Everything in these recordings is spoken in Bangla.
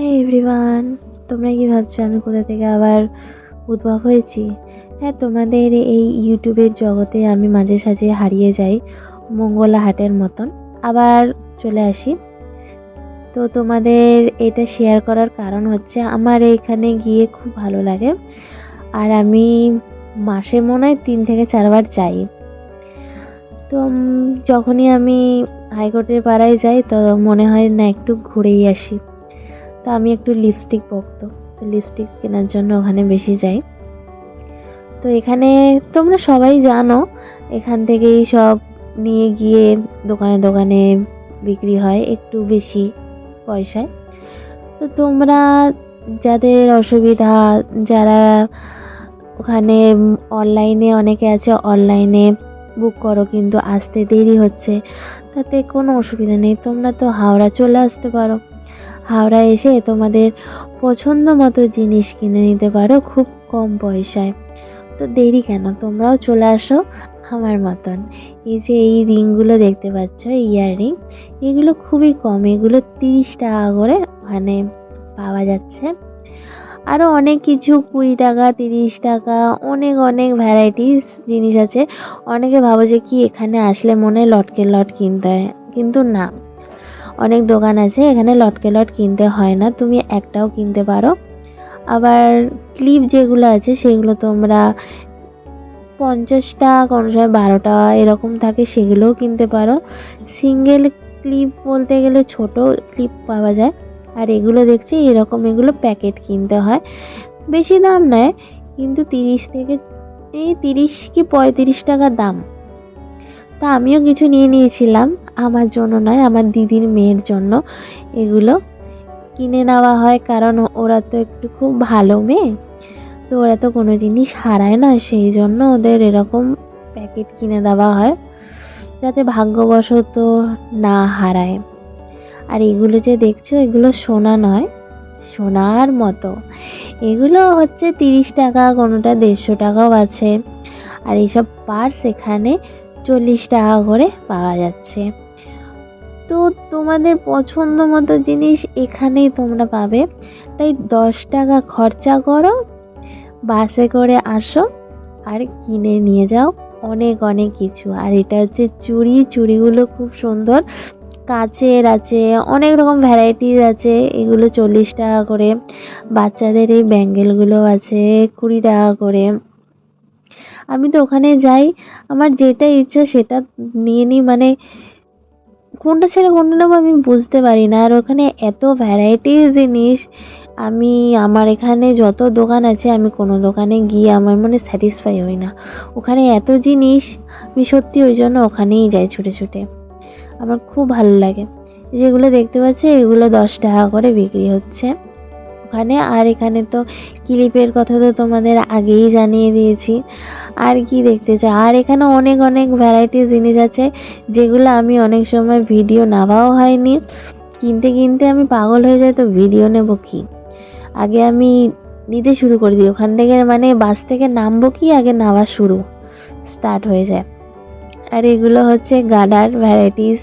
হ্যাঁ এভরিওয়ান তোমরা কি ভাবছ আমি কোথা থেকে আবার উদ্ভব হয়েছি? হ্যাঁ তোমাদের এই ইউটিউবের জগতে আমি মাঝে সাঝে হারিয়ে যাই মঙ্গলা হাটের মতন। আবার চলে আসি। তো তোমাদের এটা শেয়ার করার কারণ হচ্ছে আমার এইখানে গিয়ে খুব ভালো লাগে। আর আমি মাসে মনে হয় তিন থেকে চারবার যাই। তো যখনই আমি হাইকোর্টের পাড়ায় যাই, তো মনে হয় না একটু ঘুরেই আসি। আমি একটু লিপস্টিক ভক্ত তো লিপস্টিক কেনার জন্য ওখানে বেশি যাই। তো এখানে তোমরা সবাই জানো, এখান থেকেই সব নিয়ে গিয়ে দোকানে দোকানে বিক্রি হয় একটু বেশি পয়সায়। তো তোমরা যাদের অসুবিধা, যারা ওখানে অনলাইনে অনেকে আছে অনলাইনে বুক করো কিন্তু আসতে দেরি হচ্ছে, তাতে কোনো অসুবিধা নেই। তোমরা তো হাওড়া চলে আসতে পারো। হাওড়া এসে তোমাদের পছন্দ মতো জিনিস কিনে নিতে পারো খুব কম পয়সায়। তো দেরি কেন? তোমরাও চলে আসো আমার মতন। এই যে এই রিংগুলো দেখতে পাচ্ছ, ইয়াররিং, এগুলো খুবই কম, এগুলো তিরিশ টাকা করে মানে পাওয়া যাচ্ছে। আরও অনেক কিছু, কুড়ি টাকা, তিরিশ টাকা, অনেক অনেক ভ্যারাইটিস জিনিস আছে। অনেকে ভাবো যে কি এখানে আসলে মনে লটকে লট কিনতে হয়, কিন্তু না। অনেক দোকান আছে, এখানে লটকে লট কিনতে হয় না, তুমি একটাও কিনতে পারো। আবার ক্লিপ যেগুলো আছে, সেগুলো তোমরা পঞ্চাশটা, কোনো সময় বারোটা এরকম থাকে, সেগুলোও কিনতে পারো। সিঙ্গেল ক্লিপ বলতে গেলে ছোট ক্লিপ পাওয়া যায়, আর এগুলো দেখছি এরকম এগুলো প্যাকেট কিনতে হয়। বেশি দাম নেয়, কিন্তু তিরিশ থেকে, এই তিরিশ কি পঁয়ত্রিশ টাকা দাম। তা আমিও কিছু নিয়ে নিয়েছিলাম আমার জন্য নয়, আমার দিদির মেয়ের জন্য এগুলো কিনে নেওয়া হয়। কারণ ওরা তো একটু খুব ভালো মেয়ে। তো ওরা তো কোনো জিনিস হারায় না, সেই জন্য ওদের এরকম প্যাকেট কিনে দেওয়া হয় যাতে ভাগ্যবশত না হারায়। আর এগুলো যে দেখছ, এগুলো সোনা নয়, সোনার মতো। এগুলো হচ্ছে তিরিশ টাকা, কোনোটা দেড়শো টাকাও আছে। আর এইসব পার্স এখানে চল্লিশ টাকা করে পাওয়া যাচ্ছে। তো তোমাদের পছন্দ মতো জিনিস এখানেই তোমরা পাবে। তাই দশ টাকা খরচা করো, বাসে করে আসো আর কিনে নিয়ে যাও। অনেক অনেক কিছু। আর এটা হচ্ছে চুড়ি। চুড়িগুলো খুব সুন্দর। কাচের আছে, অনেক রকম ভ্যারাইটিস আছে। এগুলো চল্লিশ টাকা করে। বাচ্চাদের এই ব্যাঙ্গেলগুলো আছে কুড়ি টাকা করে। আমি তো ওখানে যাই। আমার যেটা ইচ্ছা সেটা নিয়ে নিই। মানে কোনটা ছেড়ে কোনটা নেব আমি বুঝতে পারি না। আর ওখানে এত ভ্যারাইটি জিনিস, আমি, আমার এখানে যত দোকান আছে, আমি কোনো দোকানে গিয়ে আমার মনে স্যাটিসফাই হই না। ওখানে এত জিনিস, আমি সত্যি ওই জন্য ওখানেই যাই ছুটে ছুটে। আমার খুব ভালো লাগে। যেগুলো দেখতে পাচ্ছি, এগুলো দশ টাকা করে বিক্রি হচ্ছে। ওখানে। আর এখানে তো ক্লিপের কথা তো তোমাদের আগেই জানিয়ে দিয়েছি। আর কি দেখতে চাও? আর এখানে অনেক অনেক ভ্যারাইটিস জিনিস আছে, যেগুলো আমি অনেক সময় ভিডিও নেওয়াও হয়নি। কিনতে কিনতে আমি পাগল হয়ে যাই, তো ভিডিও নেব কি? আগে আমি নিতে শুরু করে দিই। ওখান থেকে মানে বাস থেকে নামবো কি? আগে নেওয়া শুরু স্টার্ট হয়ে যায়। আর এগুলো হচ্ছে গাডার ভ্যারাইটিস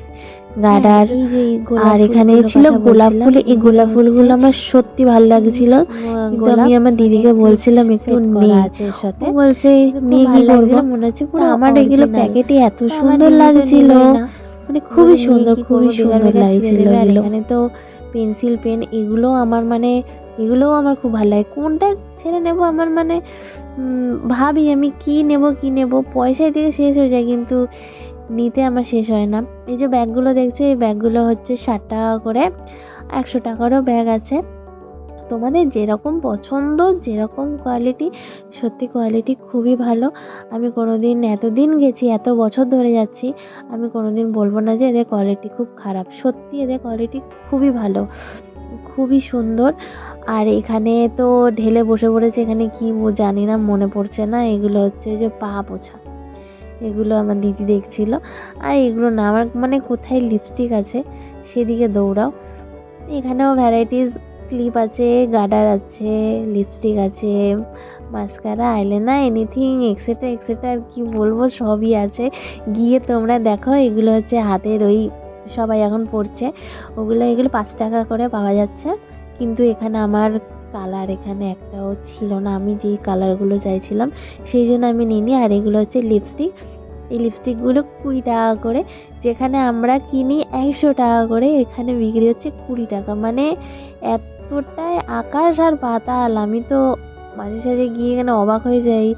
গাডার আর এখানে ছিল গোলাপ ফুল। এই গোলাপ ফুলগুলো আমার সত্যি ভালো লাগছিল। কিন্তু আমি আমার দিদিকে বলছিলাম একটু নিই ও বলছে নিয়ে কি করব? মনে হচ্ছে পুরো আমার এগুলো প্যাকেটে এত সুন্দর লাগছিল। মানে খুবই সুন্দর খুবই সুন্দর লাগছিল। এখানে তো পেন্সিল পেন এগুলো আমার মানে এগুলোও আমার খুব ভালো লাগে। কোনটা ছেড়ে নেব? আমার মানে ভাবি আমি কি নেব কি নেব? পয়সায় থেকে শেষ হয়ে যায়। কিন্তু নিতে আমার শেষ হয় না। এই যে ব্যাগগুলো দেখছ, এই ব্যাগগুলো হচ্ছে ষাট টাকা করে, একশো টাকারও ব্যাগ আছে। তোমাদের যেরকম পছন্দ, যেরকম কোয়ালিটি সত্যি কোয়ালিটি খুবই ভালো। আমি কোনো দিন এতদিন গেছি, এত বছর ধরে যাচ্ছি, আমি কোনো দিন বলব না যে এদের কোয়ালিটি খুব খারাপ। সত্যি এদের কোয়ালিটি খুবই ভালো, খুবই সুন্দর। আর এখানে তো ঢেলে বসে পড়েছে, এখানে কি জানি না, মনে পড়ছে না। এগুলো হচ্ছে যে পা পোছা। এগুলো আমার দিদি দেখছিল। আর এগুলো না, আমার মানে কোথায় লিপস্টিক আছে সেদিকে দৌড়াও। এখানেও ভ্যারাইটিস ক্লিপ আছে গার্ডার আছে লিপস্টিক আছে mascara eyeliner anything extra extra আর কি বলব, সবই আছে। গিয়ে তোমরা দেখো, এগুলো হচ্ছে হাতের ওই সবাই এখন পড়ছে ওগুলো, এগুলো পাঁচ টাকা করে পাওয়া যাচ্ছে। কিন্তু এখানে আমার কালার এখানে একটাও ছিল না। আমি যেই কালারগুলো চাইছিলাম, সেই জন্য আমি নিইনি। আর এগুলো হচ্ছে লিপস্টিক এই লিপস্টিকগুলো কুড়ি টাকা করে। যেখানে আমরা কিনি একশো টাকা করে, এখানে বিক্রি হচ্ছে কুড়ি টাকা। মানে এতটাই আকাশ আর পাতাল আমি তো মাঝে সাঝে গিয়ে এখানে অবাক হয়ে যাই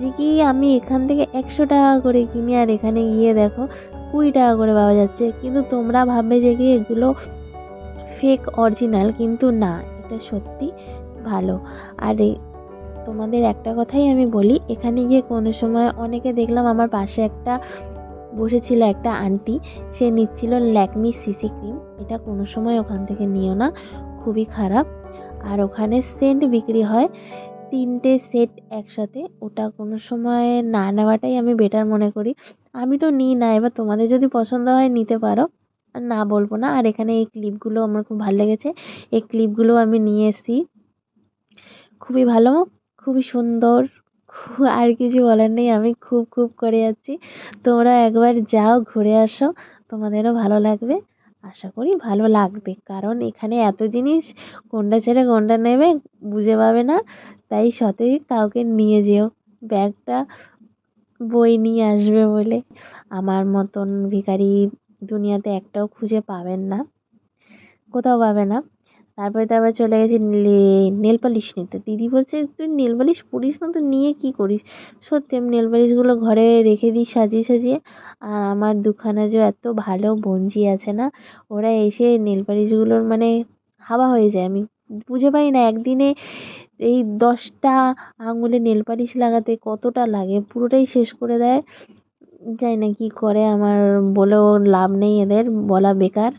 যে কি আমি এখান থেকে একশো টাকা করে কিনি আর এখানে গিয়ে দেখো কুড়ি টাকা করে পাওয়া যাচ্ছে। কিন্তু তোমরা ভাববে যে কি এগুলো ফেক অরিজিনাল কিন্তু না, এটা সত্যি। ভালো। আর তোমাদের একটা কথাই আমি বলি, এখানে গিয়ে কোনো সময় অনেকে দেখলাম আমার পাশে একটা বসেছিল একটা আন্টি, সে নিচ্ছিল ল্যাকমি সিসি ক্রিম। এটা কোনো সময় ওখান থেকে নিও না, খুবই খারাপ। আর ওখানে সেন্ট বিক্রি হয়, তিনটে সেট একসাথে। ওটা কোনো সময় না নেওয়াটাই আমি বেটার মনে করি। আমি তো নিই না, এবার তোমাদের যদি পছন্দ হয় নিতে পারো। না বলব না, আর এখানে এই ক্লিপগুলো আমার খুব ভালো লেগেছে। এই ক্লিপগুলো আমি নিয়ে এসেছি। খুবই ভালো, খুবই সুন্দর আর কিছু বলার নেই, আমি খুব খুব করে যাচ্ছি তোমরা একবার যাও, ঘুরে আসো, তোমাদেরও ভালো লাগবে। আশা করি ভালো লাগবে, কারণ এখানে এত জিনিস কোনটা ছেড়ে কোনটা নেবে বুঝে পাবে না, তাই সতই কাউকে নিয়ে যেও। ব্যাগটা বই নিয়ে আসবে বলে। আমার মতন ভিখারি দুনিয়াতে একটাও খুঁজে পাবেন না, কোথাও পাবে না। তারপরে তো আবার চলে গেছি নেল পালিশ নিতে। দিদি বলছে, তুই নেল পালিশ পরিস না তো, নিয়ে কী করিস? সত্যি, আমি নেল পালিশগুলো ঘরে রেখে দিই সাজিয়ে সাজিয়ে। আর আমার দুখানা যে এত ভালো বোনঝি আছে না, ওরা এসে নেল পালিশগুলোর মানে হাওয়া হয়ে যায়। আমি বুঝে পাই না, একদিনে এই দশটা আঙুলে নেল পালিশ লাগাতে কতটা লাগে? পুরোটাই শেষ করে দেয়। জানি না কী করে, আমার বলেও লাভ নেই এদের, বলা বেকার।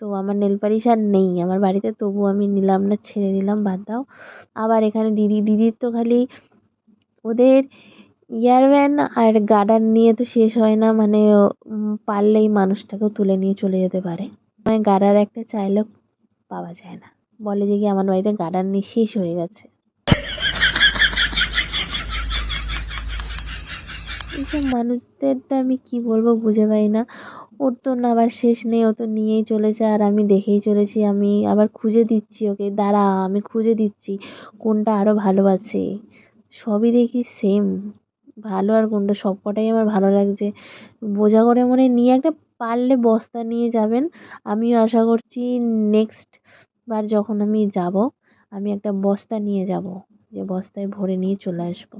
তো আমার নেল পালিশ আর নেই। আমার বাড়িতে তবুও আমি নিলাম না, ছেড়ে দিলাম, বাদ দাও। আবার এখানে দিদি, দিদির তো খালি ওদের ইয়ারব্যান্ড আর গার্ডার নিয়ে তো শেষ হয় না মানে পারলেই মানুষটাকেও তুলে নিয়ে চলে যেতে পারে। মানে গার্ডার একটা চাইলেও পাওয়া যায় না। বলে যে কি আমার বাড়িতে গার্ডার নিয়ে শেষ হয়ে গেছে। এইসব মানুষদের তো আমি কি বলব বুঝে পাই না। ওর তো না, আবার শেষ নেই, ও তো নিয়েই চলেছে, আর আমি দেখেই চলেছি, আমি আবার খুঁজে দিচ্ছি ওকে, দাঁড়া, আমি খুঁজে দিচ্ছি, কোনটা আরও ভালো আছে। সবই দেখি সেম ভালো আর কোনটা সব কটাই আমার ভালো লাগছে। বোঝা করে মনে নিয়ে একটা পারলে বস্তা নিয়ে যাবেন। আমিও আশা করছি নেক্সট বার যখন আমি যাব, আমি একটা বস্তা নিয়ে যাব, যে বস্তায় ভরে নিয়ে চলে আসব।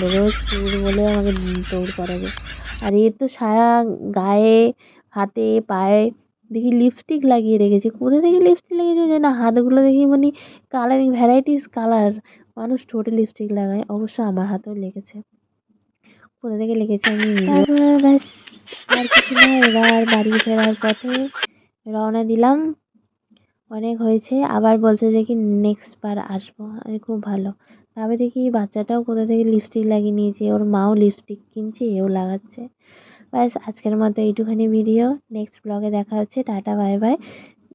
লোকেও চোর বলে আমাকে দৌড় করাবে আর এর তো সারা গায়ে হাতে পায়ে দেখি লিপস্টিক লাগিয়ে রেখেছে কোথা থেকে লিপস্টিক লাগিয়েছে জানি না হাতগুলো দেখি মানে কালারিং ভ্যারাইটিস কালার মানুষ ঠোঁটে লিপস্টিক লাগায় অবশ্য আমার হাতেও লেগেছে কোথা থেকে লেগেছে আমি তারপর ব্যাস আর কিছু না, এবার বাড়ি ফেরার পথে রওনা দিলাম। অনেক হয়েছে। আবার বলছে যে কি নেক্সট বার আসব। খুব ভালো। তবে দেখি বাচ্চাটাও কোথা থেকে লিপস্টিক লাগিয়ে নিয়েছে। ওর মাও লিপস্টিক কিনছে, এও লাগাচ্ছে। ব্যাস, আজকের মতো এইটুখানি ভিডিও নেক্সট ব্লগে দেখা হচ্ছে। Tata bye bye